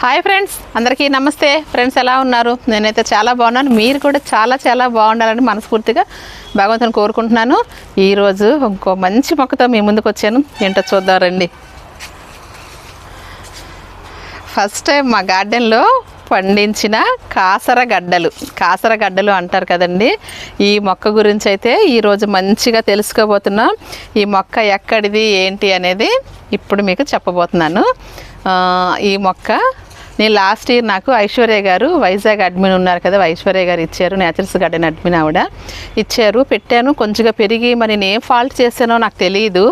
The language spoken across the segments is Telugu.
హాయ్ ఫ్రెండ్స్ అందరికీ నమస్తే. ఫ్రెండ్స్ ఎలా ఉన్నారు? నేనైతే చాలా బాగున్నాను. మీరు కూడా చాలా చాలా బాగుండాలని మనస్ఫూర్తిగా భగవంతుని కోరుకుంటున్నాను. ఈరోజు ఇంకో మంచి మొక్కతో మీ ముందుకు వచ్చాను. ఏంటో చూద్దాం రండి. ఫస్ట్ టైం మా గార్డెన్లో పండించిన కాసరగడ్డలు కాసరగడ్డలు అంటారు కదండి. ఈ మొక్క గురించి అయితే ఈరోజు మంచిగా తెలుసుకోబోతున్నాం. ఈ మొక్క ఎక్కడిది ఏంటి అనేది ఇప్పుడు మీకు చెప్పబోతున్నాను. ఈ మొక్క నేను లాస్ట్ ఇయర్ నాకు ఐశ్వర్య గారు వైజాగ్ అడ్మిన్ ఉన్నారు కదా ఐశ్వర్య గారు ఇచ్చారు. న్యాచురల్స్ గార్డెన్ అడ్మిన్ ఆవిడ ఇచ్చారు. పెట్టాను. కొంచెంగా పెరిగి మరి నేను ఫాల్ట్ చేశానో నాకు తెలియదు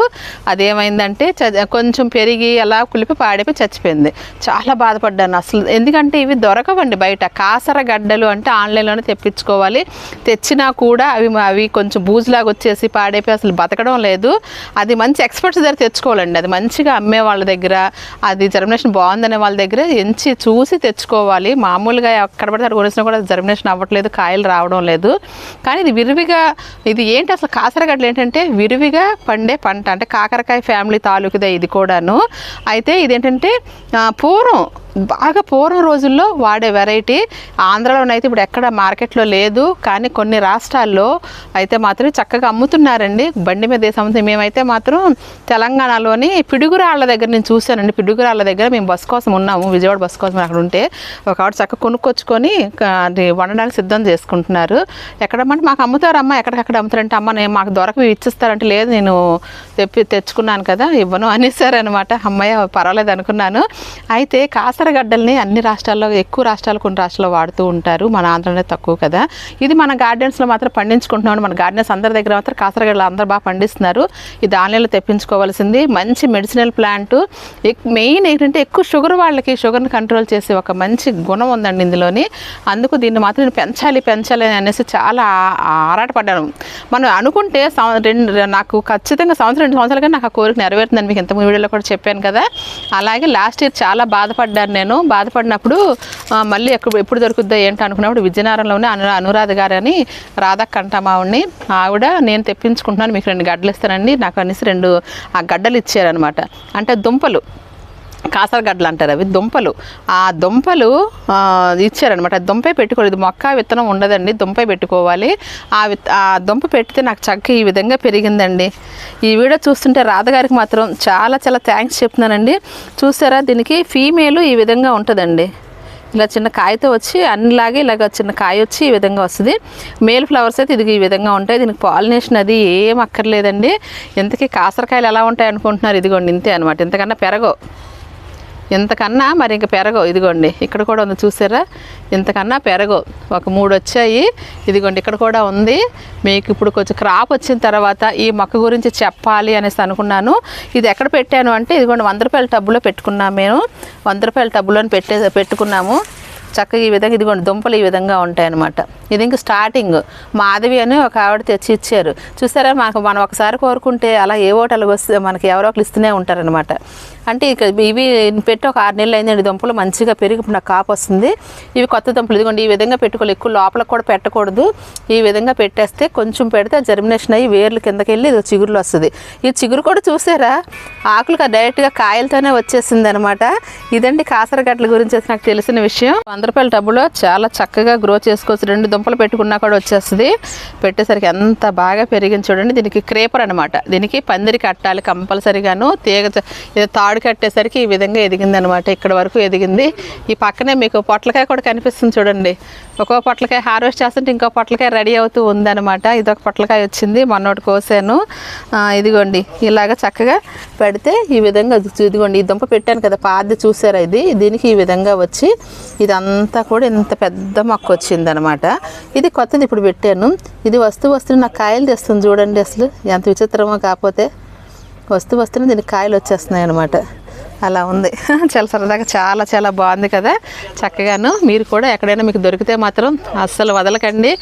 అదేమైందంటే కొంచెం పెరిగి అలా కులిపి పాడిపోయి చచ్చిపోయింది. చాలా బాధపడ్డాను అసలు. ఎందుకంటే ఇవి దొరకవండి బయట. కాసర గడ్డలు అంటే ఆన్లైన్లోనే తెప్పించుకోవాలి. తెచ్చినా కూడా అవి అవి కొంచెం బూజులాగా వచ్చేసి పాడైపోయి అసలు బతకడం లేదు. అది మంచి ఎక్స్పర్ట్స్ దగ్గర తెచ్చుకోవాలండి. అది మంచిగా అమ్మే వాళ్ళ దగ్గర అది జర్మినేషన్ బాగుందనే వాళ్ళ దగ్గర ఎంచి చూసి తెచ్చుకోవాలి. మామూలుగా ఎక్కడ పడితే అక్కడ కొనిసినా కూడా జర్మినేషన్ అవ్వట్లేదు కాయలు రావడం లేదు. కానీ ఇది విరివిగా ఇది ఏంటి అసలు కాసరగడ్డలు ఏంటంటే విరివిగా పండే పంట అంటే కాకరకాయ ఫ్యామిలీ తాలూకుదే ఇది కూడాను. అయితే ఇదేంటంటే పూర్వం బాగా పూర్వం రోజుల్లో వాడే వెరైటీ ఆంధ్రాలోనైతే ఇప్పుడు ఎక్కడ మార్కెట్లో లేదు కానీ కొన్ని రాష్ట్రాల్లో అయితే మాత్రం చక్కగా అమ్ముతున్నారండి. బండి మీద వేసి అమ్ముతుంది మేమైతే మాత్రం తెలంగాణలోని పిడుగురాళ్ళ దగ్గర నేను చూశానండి. పిడుగురాళ్ళ దగ్గర మేము బస్ కోసం ఉన్నాము. విజయవాడ బస్ కోసం అక్కడ ఉంటే ఒక ఆవిడ చక్కగా కొనుక్కొచ్చుకొని అది వండడానికి సిద్ధం చేసుకుంటున్నారు. ఎక్కడమ్మంటే మాకు అమ్ముతారమ్మా ఎక్కడికక్కడ అమ్ముతారంటే అమ్మ నేను మాకు దొరకవి ఇచ్చిస్తారంటే లేదు నేను తెప్పి తెచ్చుకున్నాను కదా ఇవ్వను అనేసారనమాట అమ్మాయి పర్వాలేదు అనుకున్నాను. అయితే కాసరగడ్డల్ని అన్ని రాష్ట్రాల్లో ఎక్కువ రాష్ట్రాలు కొన్ని రాష్ట్రాల్లో వాడుతూ ఉంటారు. మన ఆంధ్రలో తక్కువ కదా. ఇది మన గార్డెన్స్లో మాత్రం పండించుకుంటున్నాం మన గార్డెన్స్ అందరి దగ్గర మాత్రం కాసరగడ్డలు అందరూ బాగా పండిస్తున్నారు. ఇది ఆన్లైన్లో తెప్పించుకోవాల్సింది. మంచి మెడిసినల్ ప్లాంట్. మెయిన్ ఏంటంటే ఎక్కువ షుగర్ వాళ్ళకి షుగర్ని కంట్రోల్ చేసే ఒక మంచి గుణం ఉందండి ఇందులోని. అందుకు దీన్ని మాత్రం నేను పెంచాలి పెంచాలి అని అనేసి చాలా ఆరాటపడ్డాను. మనం అనుకుంటే రెండు నాకు ఖచ్చితంగా సంవత్సరం రెండు సంవత్సరాలుగా నాకు ఆ కోరిక నెరవేరుతుందని మీకు ఇంత వీడియోలో కూడా చెప్పాను కదా. అలాగే లాస్ట్ ఇయర్ చాలా బాధపడ్డాను నేను బాధపడినప్పుడు మళ్ళీ ఎక్కడ ఎప్పుడు దొరుకుద్దో ఏంటి అనుకున్నప్పుడు విజయనగరంలోనే అను అనురాధ గారు అని రాధా ఆవిడ నేను తెప్పించుకుంటున్నాను మీకు రెండు గడ్డలు ఇస్తానండి నాకు అనేసి రెండు ఆ గడ్డలు ఇచ్చారనమాట అంటే దుంపలు. కాసరగడ్డలు అంటారు అవి దుంపలు. ఆ దుంపలు ఇచ్చారనమాట దుంపే పెట్టుకోలేదు. ఇది మొక్క విత్తనం ఉండదండి దుంపే పెట్టుకోవాలి. ఆ విత్ ఆ దుంప పెడితే నాకు చక్క ఈ విధంగా పెరిగిందండి. ఈ వీడియో చూస్తుంటే రాధగారికి మాత్రం చాలా చాలా థ్యాంక్స్ చెప్తున్నానండి. చూసారా? దీనికి ఫీమేల్ ఈ విధంగా ఉంటుందండి. ఇలా చిన్న కాయతో వచ్చి అన్నిలాగే ఇలాగ చిన్న కాయ వచ్చి ఈ విధంగా వస్తుంది. మేల్ ఫ్లవర్స్ అయితే ఇది ఈ విధంగా ఉంటాయి. దీనికి పాలినేషన్ అది ఏం అక్కర్లేదండి. ఇంతకీ కాసరకాయలు ఎలా ఉంటాయి అనుకుంటున్నారు? ఇదిగోండి ఇంతే అనమాట ఇంతకన్నా పెరగవు. ఇంతకన్నా మరి ఇంక పెరగవు. ఇదిగోండి ఇక్కడ కూడా ఉంది చూసారా? ఇంతకన్నా పెరగవు. ఒక మూడు వచ్చాయి. ఇదిగోండి ఇక్కడ కూడా ఉంది. మీకు ఇప్పుడు కొంచెం క్రాప్ వచ్చిన తర్వాత ఈ మొక్క గురించి చెప్పాలి అనేసి అనుకున్నాను. ఇది ఎక్కడ పెట్టాను అంటే ఇదిగోండి వంద రూపాయల టబ్బులో పెట్టుకున్నాము మేము. వంద రూపాయల టబ్బులో పెట్టే పెట్టుకున్నాము. చక్కగా ఈ విధంగా ఇదిగోండి దుంపలు ఈ విధంగా ఉంటాయి అనమాట ఇది ఇంక స్టార్టింగ్ మాధవి అని ఒక ఆవిడ తెచ్చి ఇచ్చారు. చూసారా మాకు మనం ఒకసారి కోరుకుంటే అలా ఏ ఓటలు వస్తే మనకి ఎవరో ఒకరు ఇస్తూనే ఉంటారనమాట అంటే ఇక ఇవి పెట్టి ఒక ఆరు నెలలు అయిందండి దుంపలు మంచిగా పెరిగి నాకు కాపు వస్తుంది. ఇవి కొత్త దుంపలు. ఇదిగోండి ఈ విధంగా పెట్టుకోవాలి. ఎక్కువ లోపల కూడా పెట్టకూడదు. ఈ విధంగా పెట్టేస్తే కొంచెం పెడితే జర్మినేషన్ అయ్యి వేర్లు కిందకి వెళ్ళి ఇది చిగురులు వస్తుంది. ఈ చిగురు కూడా చూసారా? ఆకులు డైరెక్ట్గా కాయలతోనే వచ్చేసింది అనమాట ఇదండి కాసరగడ్డల గురించి నాకు తెలిసిన విషయం. వంద టబ్బులో చాలా చక్కగా గ్రో చేసుకోవచ్చు. రెండు దుంపలు పెట్టుకున్నా కూడా వచ్చేస్తుంది. పెట్టేసరికి ఎంత బాగా పెరిగింది చూడండి. దీనికి క్రేపర్ అనమాట దీనికి పందిరి కట్టాలి కంపల్సరీగాను. తీగ ఇది తాడు కట్టేసరికి ఈ విధంగా ఎదిగింది అనమాట ఇక్కడ వరకు ఎదిగింది. ఈ పక్కనే మీకు పొట్లకాయ కూడా కనిపిస్తుంది చూడండి. ఒక్కో పొట్లకాయ హార్వెస్ట్ చేస్తుంటే ఇంకో పొట్లకాయ రెడీ అవుతూ ఉందన్నమాట. ఇది ఒక పొట్లకాయ వచ్చింది. మొన్నటి కోసాను. ఇదిగోండి. ఇలాగ చక్కగా పెడితే ఈ విధంగా ఇది- ఇదిగోండి ఈ దుంప పెట్టాను కదా పాది చూసారా ఇది? దీనికి ఈ విధంగా వచ్చి ఇదంతా అంతా కూడా ఇంత పెద్ద మొక్క వచ్చింది అనమాట ఇది కొత్తది ఇప్పుడు పెట్టాను. ఇది వస్తు వస్తున్న నాకు కాయలు తెస్తుంది చూడండి అసలు. ఎంత విచిత్రమో కాకపోతే వస్తు వస్తున్న దీనికి కాయలు వచ్చేస్తున్నాయి అనమాట అలా ఉంది. చాలా సరదాగా చాలా చాలా బాగుంది కదా. చక్కగాను మీరు కూడా ఎక్కడైనా మీకు దొరికితే మాత్రం అస్సలు వదలకండి.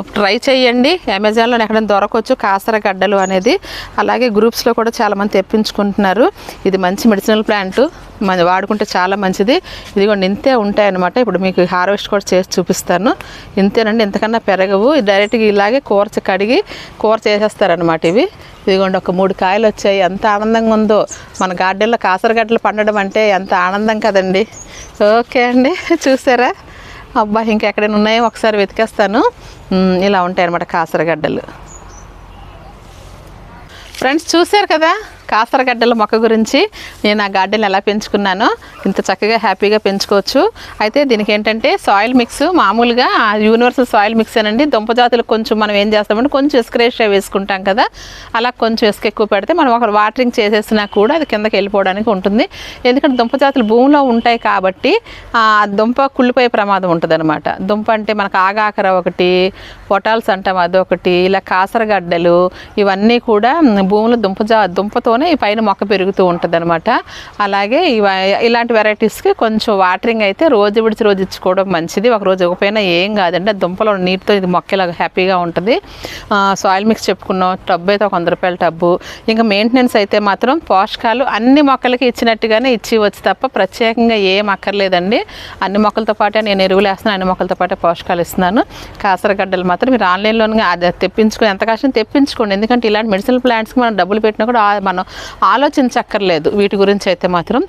ట్రై చేయండి అమెజాన్లో ఎక్కడైనా దొరకవచ్చు కాసర గడ్డలు అనేది. అలాగే గ్రూప్స్లో కూడా చాలామంది తెప్పించుకుంటున్నారు. ఇది మంచి మెడిసినల్ ప్లాంట్. మన వాడుకుంటే చాలా మంచిది. ఇదిగోండి ఇంతే ఉంటాయన్నమాట. ఇప్పుడు మీకు హార్వెస్ట్ కూడా చేసి చూపిస్తాను. ఇంతేనండి ఇంతకన్నా పెరగవు. డైరెక్ట్గా ఇలాగే కూర కడిగి కూర చేసేస్తారనమాట ఇవి. ఇదిగోండి ఒక మూడు కాయలు వచ్చాయి ఎంత ఆనందంగా ఉందో. మన గార్డెన్లో కాసరగడ్డలు పండడం అంటే ఎంత ఆనందం కదండి. ఓకే అండి చూసారా? అబ్బా ఇంకెక్కడైనా ఉన్నాయో ఒకసారి వెతికేస్తాను. ఇలా ఉంటాయి అన్నమాట కాసరగడ్డలు. ఫ్రెండ్స్ చూశారు కదా? కాసరగడ్డల మొక్క గురించి నేను ఆ గార్డెన్ ఎలా పెంచుకున్నానో ఇంత చక్కగా హ్యాపీగా పెంచుకోవచ్చు. అయితే దీనికి ఏంటంటే సాయిల్ మిక్స్ మామూలుగా యూనివర్సల్ సాయిల్ మిక్స్ అనండి. దుంప జాతులు కొంచెం మనం ఏం చేస్తామంటే కొంచెం ఇసుక వేసుకుంటాం కదా. అలా కొంచెం ఇసుక ఎక్కువ పెడితే మనం ఒక వాటరింగ్ చేసేసినా కూడా అది కిందకి వెళ్ళిపోవడానికి ఉంటుంది. ఎందుకంటే దుంప జాతులు భూమిలో ఉంటాయి కాబట్టి ఆ దుంప కుళ్ళిపోయే ప్రమాదం ఉంటుంది అనమాట దుంప అంటే మనకు ఆగాకర ఒకటి పొటాల్స్ అంటాం అదొకటి ఇలా కాసరగడ్డలు ఇవన్నీ కూడా భూమిలో దుంప జా దుంపతో దుంపతోనే ఈ పైన మొక్క పెరుగుతూ ఉంటుంది అనమాట అలాగే ఇలాంటి వెరైటీస్కి కొంచెం వాటరింగ్ అయితే రోజు విడిచి రోజు ఇచ్చుకోవడం మంచిది. ఒక రోజు ఇవ్వకపోయినా ఏం కాదండి. దుంపలో నీటితో ఇది మొక్క ఇలా హ్యాపీగా ఉంటుంది. సాయిల్ మిక్స్ చెప్పుకున్నాం. టబ్బు అయితే ఒక వంద రూపాయల టబ్బు. ఇంకా మెయింటెనెన్స్ అయితే మాత్రం పోషకాలు అన్ని మొక్కలకి ఇచ్చినట్టుగానే ఇచ్చి వచ్చి తప్ప ప్రత్యేకంగా ఏం అక్కర్లేదండి. అన్ని మొక్కలతో పాటే నేను ఎరువులు వేస్తున్నాను. అన్ని మొక్కలతో పాటే పోషకాలు ఇస్తున్నాను. కాసరగడ్డలు మాత్రం మీరు ఆన్లైన్లోనే అది తెప్పించుకొని ఎంత కష్టం తెప్పించుకోండి. ఎందుకంటే ఇలాంటి మెడిసిన్ ప్లాంట్స్కి మనం డబ్బులు పెట్టినా కూడా మనం ఆలోచించక్కర్లేదు. వీటి గురించి అయితే మాత్రం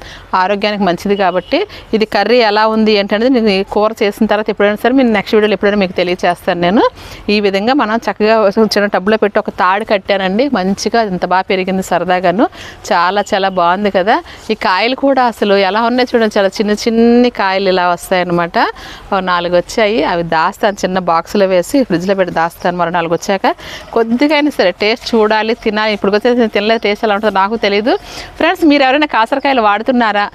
ఆరోగ్యానికి మంచిది కాబట్టి ఇది కర్రీ ఎలా ఉంది ఏంటనేది నేను కూర చేసిన తర్వాత ఎప్పుడైనా సరే నేను నెక్స్ట్ వీడియోలో ఎప్పుడైనా మీకు తెలియచేస్తాను నేను. ఈ విధంగా మనం చక్కగా చిన్న టబ్లో పెట్టి ఒక తాడు కట్టానండి. మంచిగా ఇంత బాగా పెరిగింది సరదాగాను. చాలా చాలా బాగుంది కదా. ఈ కాయలు కూడా అసలు ఎలా ఉన్నాయి చూడండి. చాలా చిన్న చిన్ని కాయలు ఇలా వస్తాయన్నమాట. నాలుగు వచ్చాయి. అవి దాస్తాను. చిన్న బాక్స్లో వేసి ఫ్రిడ్జ్లో పెట్టి దాస్తాను. మరి నాలుగు వచ్చాక కొద్దిగా అయినా సరే టేస్ట్ చూడాలి తినాలి. ఇప్పుడు వచ్చేసి తినలేదు. టేస్ట్ ఎలా ఉంటుంది నాకు తెలియదు ఫ్రెండ్స్ మీరు ఎవరైనా కాసరకాయలు వాడుతున్నారా?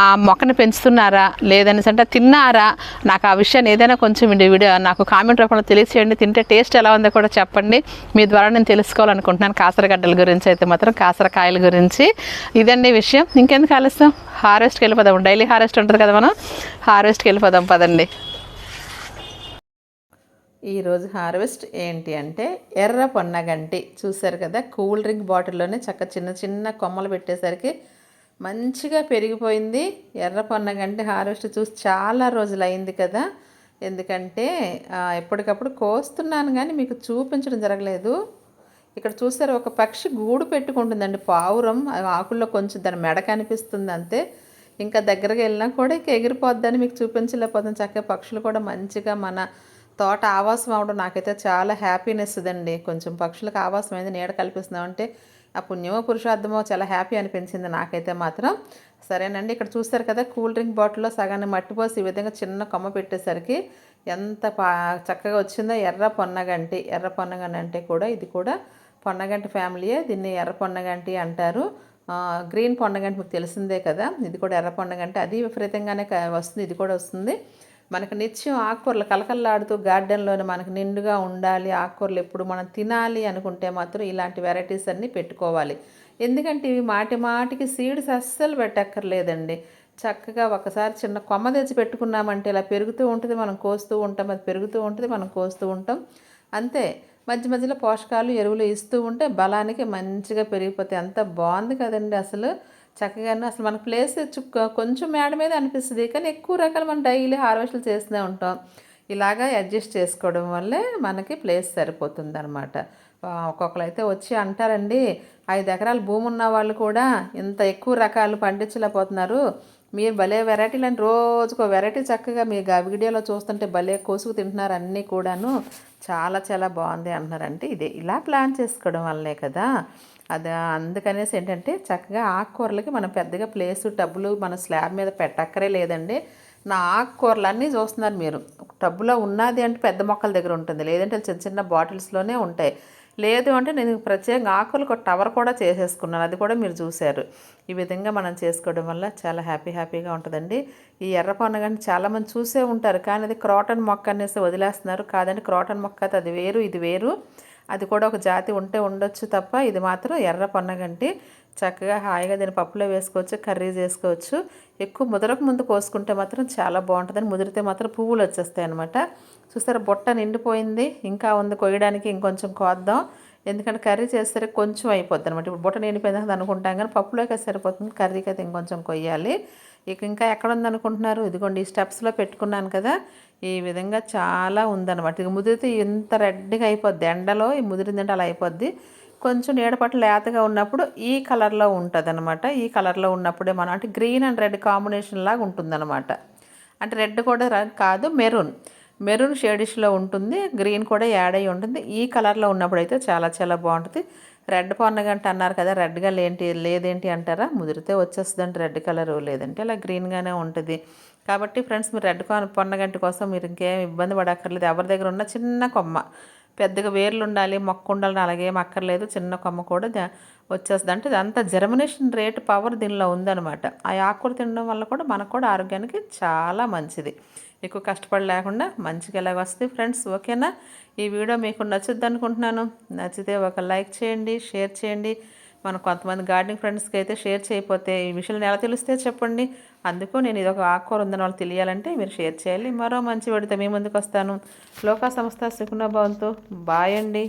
ఆ మొక్కను పెంచుతున్నారా? లేదనేసి అంటే తిన్నారా? నాకు ఆ విషయాన్ని ఏదైనా కొంచెం వీడియో నాకు కామెంట్ రూపంలో తెలియచేయండి. తింటే టేస్ట్ ఎలా ఉందో కూడా చెప్పండి. మీ ద్వారా నేను తెలుసుకోవాలనుకుంటున్నాను కాసరగడ్డల గురించి అయితే మాత్రం కాసరకాయల గురించి. ఇదండి విషయం. ఇంకెందుకు ఆలస్యం? హార్వెస్ట్కి వెళ్ళిపోదాం. డైలీ హార్వెస్ట్ ఉంటుంది కదా మనం? హార్వెస్ట్కి వెళ్ళిపోదాం. పదండి. ఈరోజు హార్వెస్ట్ ఏంటి అంటే ఎర్ర పొన్నగంటి చూసారు కదా కూల్ డ్రింక్ బాటిల్లోనే చక్క చిన్న చిన్న కొమ్మలు పెట్టేసరికి మంచిగా పెరిగిపోయింది. ఎర్ర పొన్నగంటి హార్వెస్ట్ చూసి చాలా రోజులు అయింది కదా. ఎందుకంటే ఎప్పటికప్పుడు కోస్తున్నాను కానీ మీకు చూపించడం జరగలేదు. ఇక్కడ చూసారు ఒక పక్షి గూడు పెట్టుకుంటుందండి పావురం. ఆకుల్లో కొంచెం దాని మెడ కనిపిస్తుంది అంతే. ఇంకా దగ్గరగా వెళ్ళినా కూడా ఇంకా ఎగిరిపోద్దని మీకు చూపించలేకపోతుంది చక్కగా పక్షులు కూడా మంచిగా మన తోట ఆవాసం అవడం నాకైతే చాలా హ్యాపీనెస్ ఇదండి కొంచెం పక్షులకు ఆవాసం అయింది నీడ కల్పిస్తున్నాం అంటే ఆ పుణ్యమో పురుషార్థమో చాలా హ్యాపీ అనిపించింది నాకైతే మాత్రం. సరేనండి ఇక్కడ చూస్తారు కదా కూల్ డ్రింక్ బాటిల్లో సగాన్ని మట్టిపోసి ఈ విధంగా చిన్న కొమ్మ పెట్టేసరికి ఎంత పా చక్కగా వచ్చిందో ఎర్ర పొన్నగంటి. ఎర్ర పొన్నగంటి అంటే కూడా ఇది కూడా పొన్నగంటి ఫ్యామిలీయే దీన్ని ఎర్ర పొన్నగంటి అంటారు. గ్రీన్ పొన్నగంటి మీకు తెలిసిందే కదా ఇది కూడా ఎర్ర పొన్నగంటి. అది విపరీతంగానే వస్తుంది ఇది కూడా వస్తుంది. మనకు నిత్యం ఆకుకూరలు కలకల్లాడుతూ గార్డెన్లోనే మనకు నిండుగా ఉండాలి ఆకుకూరలు ఎప్పుడు మనం తినాలి అనుకుంటే మాత్రం ఇలాంటి వెరైటీస్ అన్నీ పెట్టుకోవాలి. ఎందుకంటే ఇవి మాటి మాటికి సీడ్స్ అస్సలు పెట్టక్కర్లేదండి. చక్కగా ఒకసారి చిన్న కొమ్మ తెచ్చి పెట్టుకున్నామంటే ఇలా పెరుగుతూ ఉంటుంది మనం కోస్తూ ఉంటాం అది పెరుగుతూ ఉంటుంది మనం కోస్తూ ఉంటాం. అంతే. మధ్య మధ్యలో పోషకాలు ఎరువులు ఇస్తూ ఉంటే బలానికి మంచిగా పెరిగిపోతాయి. అంత బాగుంది కదండి అసలు. చక్కగానే అసలు మన ప్లేస్ కొంచెం మేడ మీద అనిపిస్తుంది కానీ ఎక్కువ రకాలు మనం డైలీ హార్వెస్ట్లు చేస్తూనే ఉంటాం. ఇలాగా అడ్జస్ట్ చేసుకోవడం వల్లే మనకి ప్లేస్ సరిపోతుంది అనమాట ఒక్కొక్కరు అయితే వచ్చి అంటారండి ఐదు ఎకరాల భూమి ఉన్న వాళ్ళు కూడా ఇంత ఎక్కువ రకాలు పండించలేకపోతున్నారు. మీరు భలే వెరైటీలు అని రోజుకో వెరైటీ చక్కగా మీ వీడియోలో చూస్తుంటే భలే కోసుకు తింటున్నారు అన్నీ కూడాను. చాలా చాలా బాగుంది అంటున్నారంటే ఇదే ఇలా ప్లాన్ చేసుకోవడం వల్లే కదా. అది అందుకనేసి ఏంటంటే చక్కగా ఆకుకూరలకి మనం పెద్దగా ప్లేస్ టబ్బులు మన స్లాబ్ మీద పెట్టక్కరే లేదండి. నా ఆకుకూరలు అన్నీ చూస్తున్నారు మీరు. టబ్బులో ఉన్నది అంటే పెద్ద మొక్కల దగ్గర ఉంటుంది. లేదంటే చిన్న చిన్న బాటిల్స్లోనే ఉంటాయి. లేదు అంటే నేను ప్రత్యేకంగా ఆకులకు ఒక టవర్ కూడా చేసేసుకున్నాను. అది కూడా మీరు చూశారు. ఈ విధంగా మనం చేసుకోవడం వల్ల చాలా హ్యాపీ హ్యాపీగా ఉంటుందండి. ఈ ఎర్ర పొన్నగంటి చాలామంది చూసే ఉంటారు. కానీ అది క్రాటన్ మొక్క అనేసి వదిలేస్తున్నారు. కాదండి క్రాటన్ మొక్క అది వేరు ఇది వేరు. అది కూడా ఒక జాతి ఉంటే ఉండొచ్చు తప్ప ఇది మాత్రం ఎర్ర పొన్నగంటి. చక్కగా హాయిగా దీన్ని పప్పులో వేసుకోవచ్చు కర్రీ చేసుకోవచ్చు. ఎక్కువ ముదరకు ముందు కోసుకుంటే మాత్రం చాలా బాగుంటుందని ముదిరితే మాత్రం పువ్వులు వచ్చేస్తాయి అనమాట చూసారా బుట్ట నిండిపోయింది. ఇంకా ఉంది కొయ్యడానికి ఇంకొంచెం కోద్దాం. ఎందుకంటే కర్రీ చేస్తే కొంచెం అయిపోద్ది అనమాట ఇప్పుడు బుట్ట నిండిపోయింది అనుకుంటాం కానీ పప్పులోకి సరిపోతుంది. కర్రీకి అయితే ఇంకొంచెం కొయ్యాలి. ఇక ఇంకా ఎక్కడ ఉందనుకుంటున్నారు? ఇదిగోండి ఈ స్టెప్స్లో పెట్టుకున్నాను కదా. ఈ విధంగా చాలా ఉందన్నమాట. ఇక ముదిరితే ఇంత రెడ్గా అయిపోద్ది. ఎండలో ఈ ముదిరిందంటే అలా అయిపోద్ది. కొంచెం నీడపట్ల లేతగా ఉన్నప్పుడు ఈ కలర్లో ఉంటుంది ఈ కలర్లో ఉన్నప్పుడే మనం అంటే గ్రీన్ అండ్ రెడ్ కాంబినేషన్ లాగా ఉంటుందన్నమాట. అంటే రెడ్ కూడా కాదు మెరూన్. మెరూన్ షేడిష్లో ఉంటుంది గ్రీన్ కూడా యాడ్ అయి ఉంటుంది. ఈ కలర్లో ఉన్నప్పుడు అయితే చాలా చాలా బాగుంటుంది. రెడ్ పొన్నగంట అన్నారు కదా రెడ్గా లేంటి లేదేంటి అంటారా? ముదిరితే వచ్చేస్తుందంటే రెడ్ కలర్. లేదంటే అలా గ్రీన్గానే ఉంటుంది. కాబట్టి ఫ్రెండ్స్ మీరు రెడ్ కొన- పొన్నగంటి కోసం మీరు ఇంకేం ఇబ్బంది పడక్కర్లేదు. ఎవరి దగ్గర ఉన్న చిన్న కొమ్మ పెద్దగా వేర్లు ఉండాలి మొక్క ఉండాలని అలాగేం అక్కర్లేదు. చిన్న కొమ్మ కూడా వచ్చేస్తుంది. అంటే అంత జర్మినేషన్ రేట్ పవర్ దీనిలో ఉందనమాట ఆ ఆకుకూర తినడం వల్ల కూడా మనకు కూడా ఆరోగ్యానికి చాలా మంచిది. ఎక్కువ కష్టపడి లేకుండా మంచిగా ఎలాగ వస్తుంది ఫ్రెండ్స్. ఓకేనా? ఈ వీడియో మీకు నచ్చుద్ది అనుకుంటున్నాను. నచ్చితే ఒక లైక్ చేయండి షేర్ చేయండి. మన కొంతమంది గార్డెనింగ్ ఫ్రెండ్స్కి అయితే షేర్ చేయకపోతే ఈ విషయాలు ఎలా తెలిస్తే చెప్పండి. అందుకు నేను ఇది ఒక ఆకుకూర ఉందని వాళ్ళు తెలియాలంటే మీరు షేర్ చేయాలి మరో మంచి వాడితే మీ ముందుకు వస్తాను లోకా సంస్థ సుఖనా భవంతు. బాయ్ అండి.